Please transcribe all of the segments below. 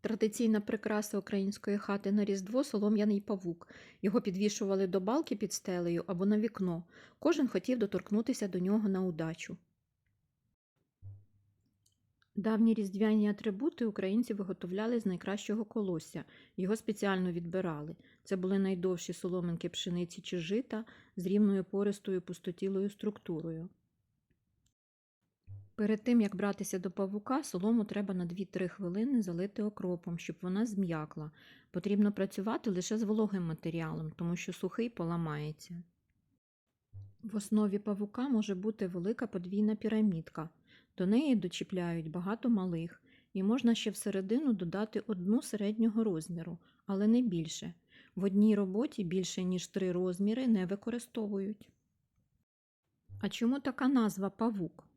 Традиційна прикраса української хати на Різдво солом'яний павук. Його підвішували до балки під стелею або на вікно. Кожен хотів доторкнутися до нього на удачу. Давні різдвяні атрибути українці виготовляли з найкращого колосся. Його спеціально відбирали. Це були найдовші соломинки пшениці чи жита з рівною пористою пустотілою структурою. Перед тим, як братися до павука, солому треба на 2-3 хвилини залити окропом, щоб вона зм'якла. Потрібно працювати лише з вологим матеріалом, тому що сухий поламається. В основі павука може бути велика подвійна пірамідка. До неї дочіпляють багато малих, і можна ще всередину додати одну середнього розміру, але не більше. В одній роботі більше ніж три розміри не використовують. А чому така назва павук?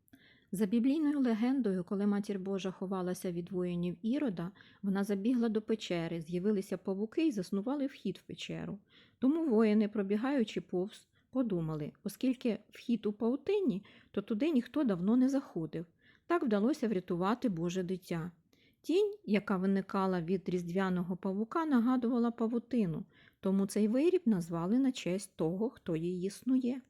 За біблійною легендою, коли матір Божа ховалася від воїнів Ірода, вона забігла до печери, з'явилися павуки і заснували вхід в печеру. Тому воїни, пробігаючи повз, подумали, оскільки вхід у паутині, то туди ніхто давно не заходив. Так вдалося врятувати Боже дитя. Тінь, яка виникала від різдвяного павука, нагадувала павутину, тому цей виріб назвали на честь того, хто її снує.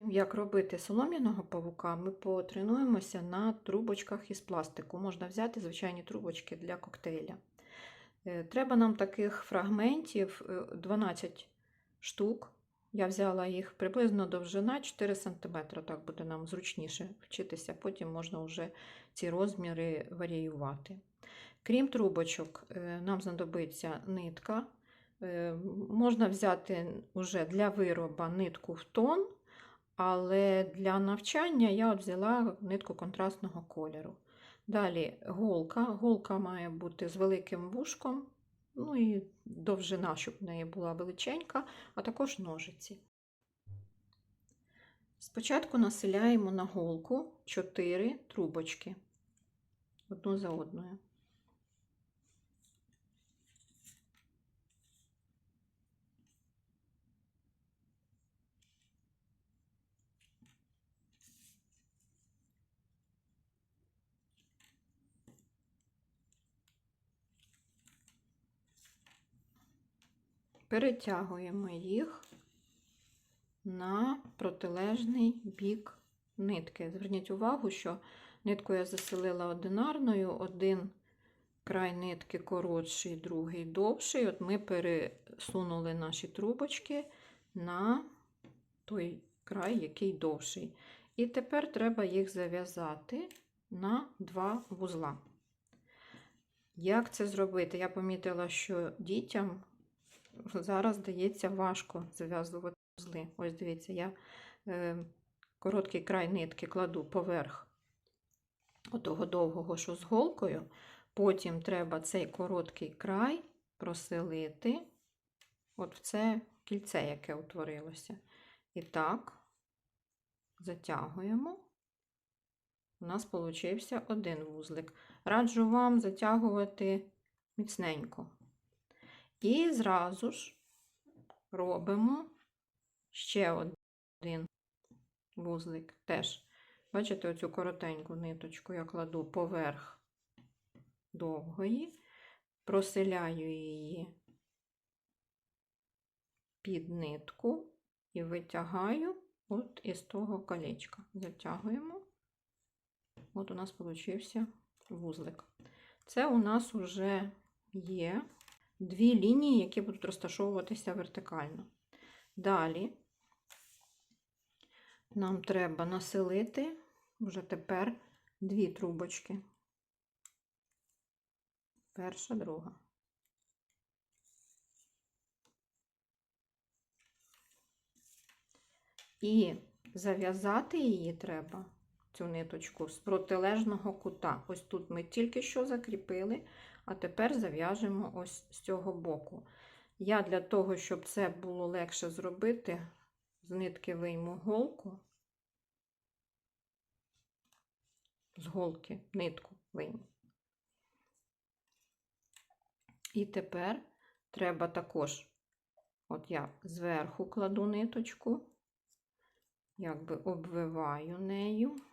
Як робити солом'яного павука, ми потренуємося на трубочках із пластику. Можна взяти звичайні трубочки для коктейля. Е, Треба нам таких фрагментів е, 12 штук. Я взяла їх приблизно довжина 4 см. Так буде нам зручніше вчитися, потім можна вже ці розміри варіювати. Крім трубочок, е, нам знадобиться нитка. Е, Можна взяти вже для вироба нитку в тон. Але для навчання я от взяла нитку контрастного кольору. Далі голка. Голка має бути з великим вушком, ну і довжина, щоб в неї була величенька, а також ножиці. Спочатку населяємо на голку 4 трубочки одну за одною. Перетягуємо їх на протилежний бік нитки. Зверніть увагу, що нитку я заселила одинарною, один край нитки коротший, другий довший. От ми пересунули наші трубочки на той край, який довший. І тепер треба їх зав'язати на два вузла. Як це зробити? Я помітила, що дітям зараз здається важко зав'язувати вузли. Ось дивіться, я е, короткий край нитки кладу поверх отого довгого, що з голкою. Потім треба цей короткий край проселити от в це кільце, яке утворилося. І так, затягуємо. У нас получився один вузлик. Раджу вам затягувати міцненько. І зразу ж робимо ще один вузлик. Теж, бачите, оцю коротеньку ниточку я кладу поверх довгої, проселяю її під нитку і витягаю от із того колечка. Затягуємо. От у нас получився вузлик. Це у нас вже є дві лінії, які будуть розташовуватися вертикально. Далі нам треба населити вже тепер дві трубочки. Перша, друга. І зав'язати її треба, цю ниточку, з протилежного кута. Ось тут ми тільки що закріпили, а тепер зав'яжемо ось з цього боку. Я для того, щоб це було легше зробити, з нитки вийму голку, з голки нитку вийму. І тепер треба також, от я зверху кладу ниточку, якби обвиваю нею.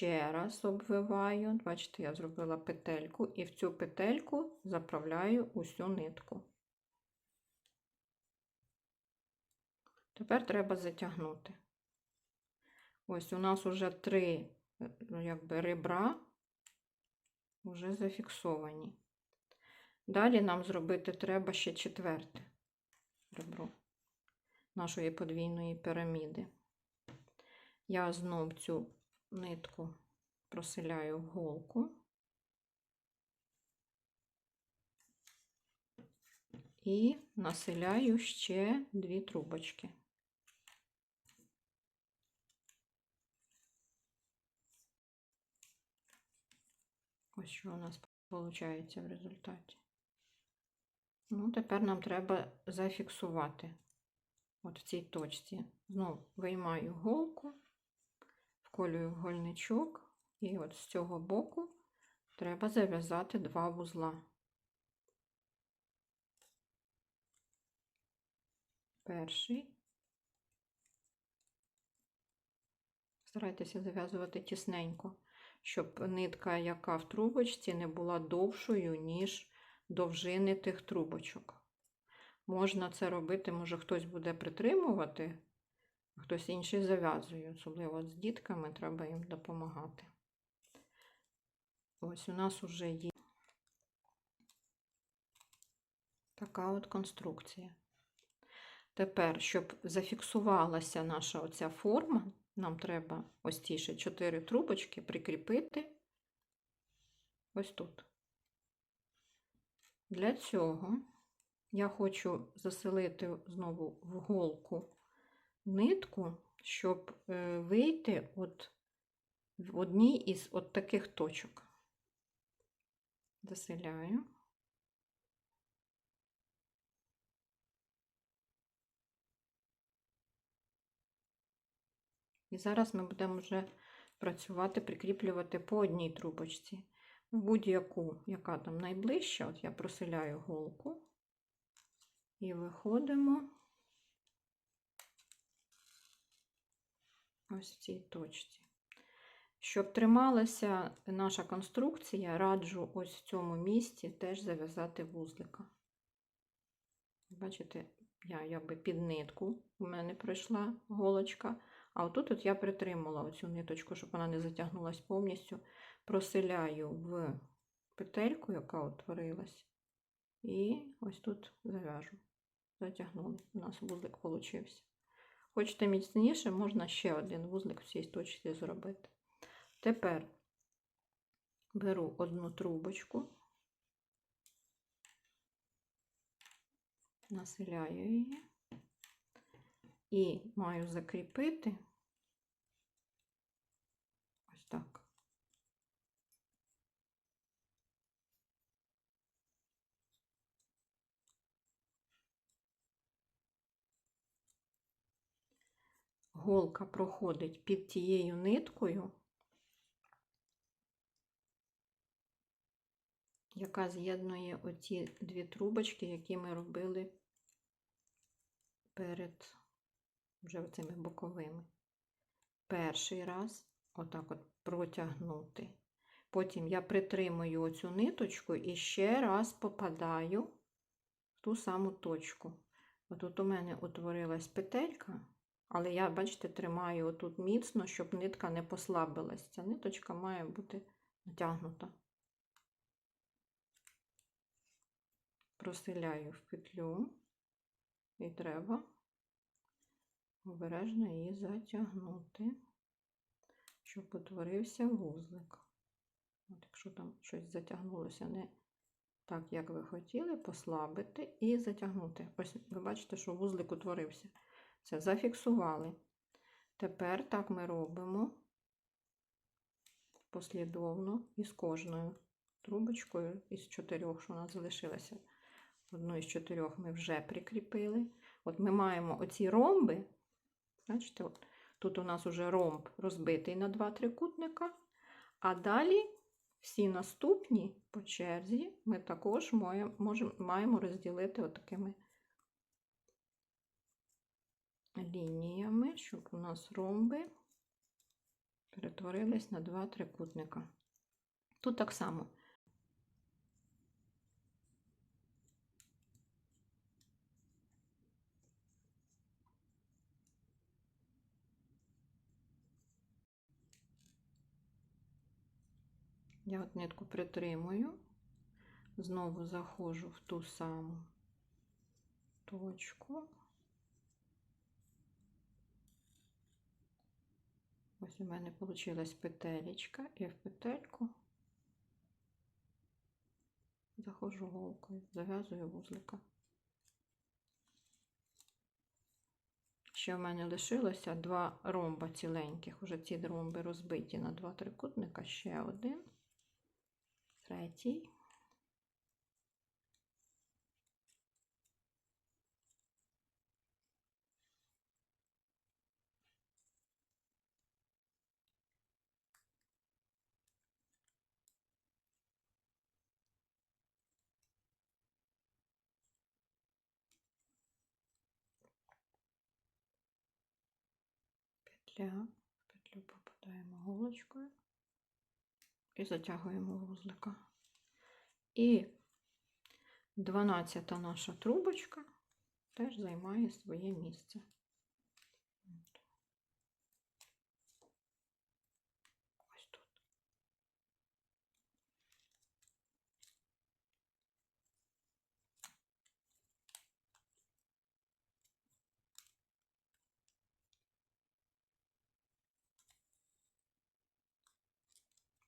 Ще раз обвиваю. Бачите, я зробила петельку, і в цю петельку заправляю усю нитку. Тепер треба затягнути. Ось у нас уже три ну, якби, ребра вже зафіксовані. Далі нам зробити треба ще четверте ребро нашої подвійної піраміди. Я знов цю нитку проселяю в голку і населяю ще дві трубочки. Ось що у нас виходить в результаті. Ну, тепер нам треба зафіксувати от в цій точці. Знову виймаю голку, вколюю в гольничок, і от з цього боку треба зав'язати два вузла. Перший. Старайтеся зав'язувати тісненько, щоб нитка, яка в трубочці, не була довшою, ніж довжини тих трубочок. Можна це робити, може хтось буде притримувати, хтось інший зав'язує, особливо з дітками треба їм допомагати. Ось у нас вже є така от конструкція. Тепер, щоб зафіксувалася наша оця форма, нам треба ось ці ще чотири трубочки прикріпити ось тут. Для цього я хочу заселити знову в голку нитку, щоб е, вийти от в одній із от таких точок. Заселяю. І зараз ми будемо вже працювати, прикріплювати по одній трубочці. В Будь-яку, яка там найближча, от я проселяю голку і виходимо ось в цій точці. Щоб трималася наша конструкція, раджу ось в цьому місці теж зав'язати вузлика. Бачите, я якби під нитку у мене пройшла голочка, а отут от я притримала оцю ниточку, щоб вона не затягнулася повністю, проселяю в петельку, яка утворилась, і ось тут зав'яжу затягнули. У нас вузлик получився. Хочете міцніше, можна ще один вузлик в цій точці зробити. Тепер беру одну трубочку, населяю її і маю закріпити ось так. Голка проходить під тією ниткою, яка з'єднує оці дві трубочки, які ми робили перед вже цими боковими. Перший раз, отак от протягнути. Потім я притримую оцю ниточку і ще раз попадаю в ту саму точку. Отут у мене утворилась петелька. Але я, бачите, тримаю отут міцно, щоб нитка не послабилась. Ця ниточка має бути натягнута. Проселяю в петлю і треба обережно її затягнути, щоб утворився вузлик. От Якщо там щось затягнулося не так, як ви хотіли, послабити і затягнути. Ось ви бачите, що вузлик утворився. Це зафіксували. Тепер так ми робимо послідовно із кожною трубочкою із чотирьох, що у нас залишилося. Одну із чотирьох ми вже прикріпили. От ми маємо оці ромби. Бачите, от, тут у нас уже ромб розбитий на два трикутника, а далі всі наступні по черзі ми також маємо, розділити отакими лініями, щоб у нас ромби перетворились на два трикутника. Тут так само. Я от нитку притримую, знову заходжу в ту саму точку. Ось у мене вийшла петелечка, і в петельку заходжу голкою, зав'язую вузлика. Ще в мене лишилося два ромба ціленьких. Уже ці ромби розбиті на два трикутника, ще один, третій. Петля, в петлю попадаємо голочкою і затягуємо вузлика. І 12 наша трубочка теж займає своє місце.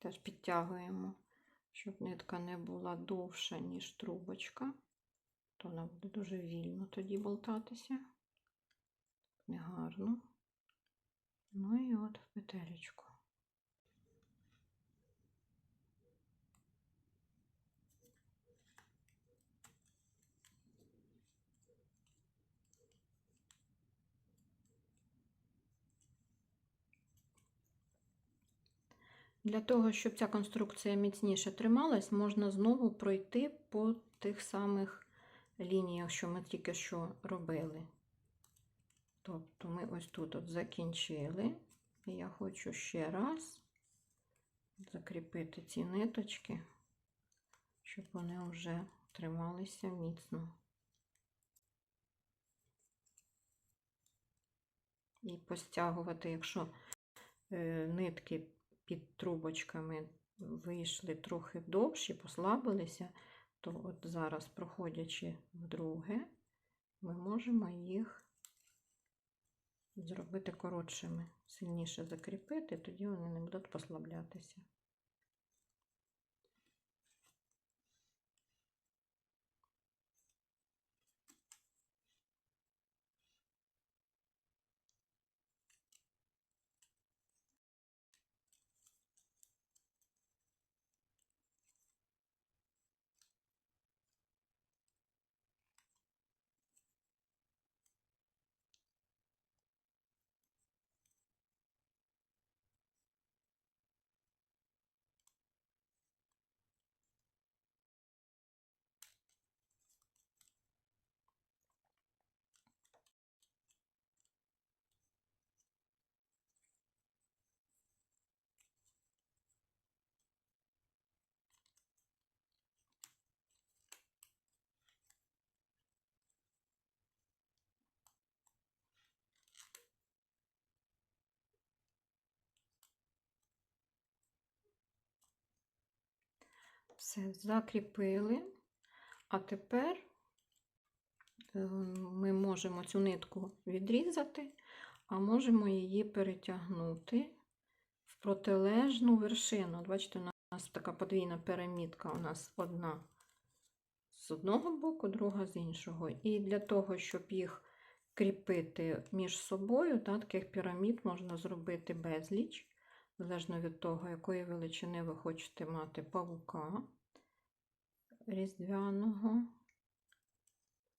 Теж підтягуємо, щоб нитка не була довша, ніж трубочка, то вона буде дуже вільно тоді болтатися. Негарно. Ну і от в петелечку. Для того, щоб ця конструкція міцніше трималась, можна знову пройти по тих самих лініях, що ми тільки що робили. Тобто ми ось тут от закінчили, і я хочу ще раз закріпити ці ниточки, щоб вони вже трималися міцно. І постягувати, якщо е, нитки під трубочками вийшли трохи довші, послабилися, то от зараз, проходячи вдруге, ми можемо їх зробити коротшими, сильніше закріпити, тоді вони не будуть послаблятися. Все, закріпили. А тепер е, ми можемо цю нитку відрізати, а можемо її перетягнути в протилежну вершину. Бачите, у нас така подвійна перемітка, у нас одна з одного боку, друга з іншого. І для того, щоб їх кріпити між собою, та, таких пірамід можна зробити безліч залежно від того, якої величини ви хочете мати павука різдвяного,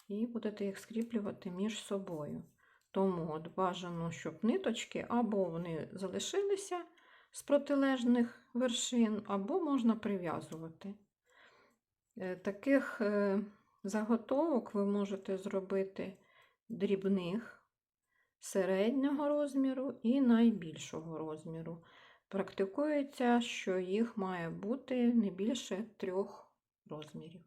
і будете їх скріплювати між собою. Тому от бажано, щоб ниточки або вони залишилися з протилежних вершин, або можна прив'язувати. Е, Таких е, заготовок ви можете зробити дрібних, середнього розміру і найбільшого розміру. Практикується, що їх має бути не більше трьох розмірів.